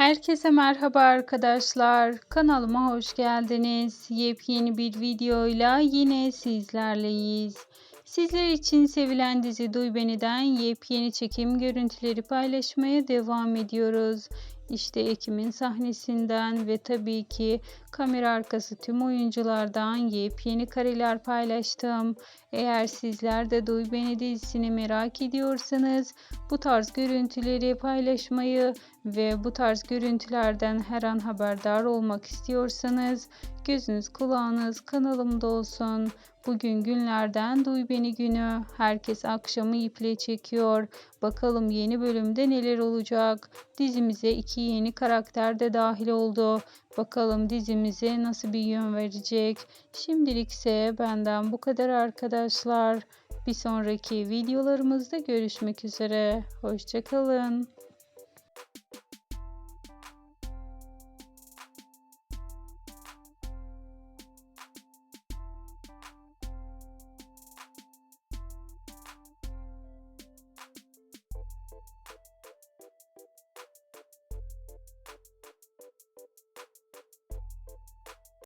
Herkese merhaba arkadaşlar. Kanalıma hoş geldiniz. Yepyeni bir videoyla yine sizlerleyiz. Sizler için sevilen dizi Duy Beni'den yepyeni çekim görüntüleri paylaşmaya devam ediyoruz. İşte Ekim'in sahnesinden ve tabii ki kamera arkası tüm oyunculardan yepyeni kareler paylaştım. Eğer sizler de Duy Beni dizisini merak ediyorsanız bu tarz görüntüleri paylaşmayı ve bu tarz görüntülerden her an haberdar olmak istiyorsanız gözünüz kulağınız kanalımda olsun. Bugün günlerden Duy Beni günü. Herkes akşamı iple çekiyor. Bakalım yeni bölümde neler olacak. Dizimize iki yeni karakter de dahil oldu. Bakalım dizimize nasıl bir yön verecek. Şimdilik ise benden bu kadar arkadaşlar. Bir sonraki videolarımızda görüşmek üzere. Hoşçakalın.